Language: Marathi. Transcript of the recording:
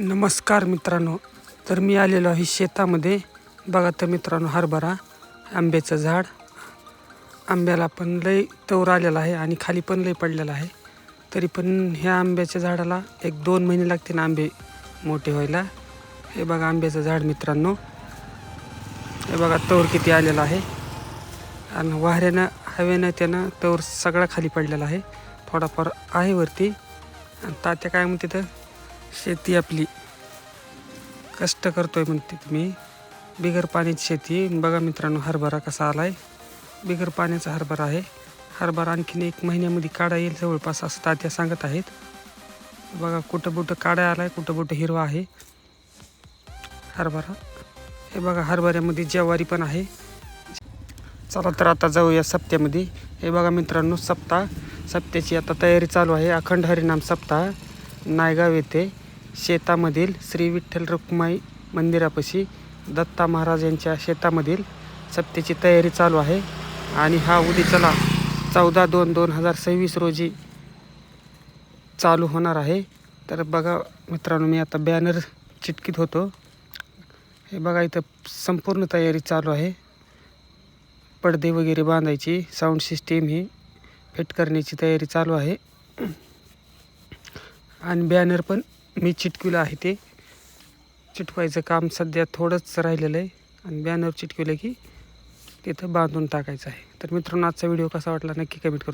नमस्कार मित्रांनो. तर मी आलेलो आहे शेतामध्ये. बघा तर मित्रांनो हरभरा आंब्याचं झाड. आंब्याला पण लई तवर आलेला आहे आणि खाली पण लई पडलेला आहे. तरी पण ह्या आंब्याच्या झाडाला एक दोन महिने लागते ना आंबे मोठे व्हायला. हे बघा आंब्याचं झाड मित्रांनो. हे बघा तवर किती आलेला आहे. आणि वाऱ्यानं हवेनं त्यानं तवर सगळा खाली पडलेला आहे. थोडाफार आहे वरती. आणि तात्या काय म्हणते तर? शेती आपली. कष्ट करतोय म्हणते तुम्ही. बिगर पाण्याची शेती. बघा मित्रांनो हरभरा कसा आलाय. बिगर पाण्याचा हरभरा आहे. हरभरा आणखीन एक महिन्यामध्ये काढा येईल जवळपास असं तात्या सांगत आहेत. बघा कुठं बुटं काढा आलाय कुठं बुटं हिरवा आहे. हरभरा. हे बघा हरभऱ्यामध्ये ज्वारी पण आहे. चला तर आता जाऊया सप्त्यामध्ये. हे बघा मित्रांनो सप्ताह सप्त्याची आता तयारी चालू आहे. अखंड हरिनाम सप्ताह नायगाव येथे. शेतामधील श्री विठ्ठल रुक्माई मंदिरापाशी दत्ता महाराज यांच्या शेतामधील सप्तेची तयारी चालू आहे. आणि हा उद्याच्याला चौदा दोन दोन हजार सव्वीस रोजी चालू होणार आहे. तर बघा मित्रांनो मी आता बॅनर चिटकीत होतो. हे बघा इथं संपूर्ण तयारी चालू आहे. पडदे वगैरे बांधायची साऊंड सिस्टीम ही फिट करण्याची तयारी चालू आहे. आणि बॅनर पण मी चिटकवलं आहे ते. चिटकवायचं काम सध्या थोडंच राहिलेलं आहे. आणि बॅनर चिटकवलं की तिथं बांधून टाकायचं आहे. तर मित्रांनो आजचा व्हिडिओ कसा वाटला नक्की कमेंट करून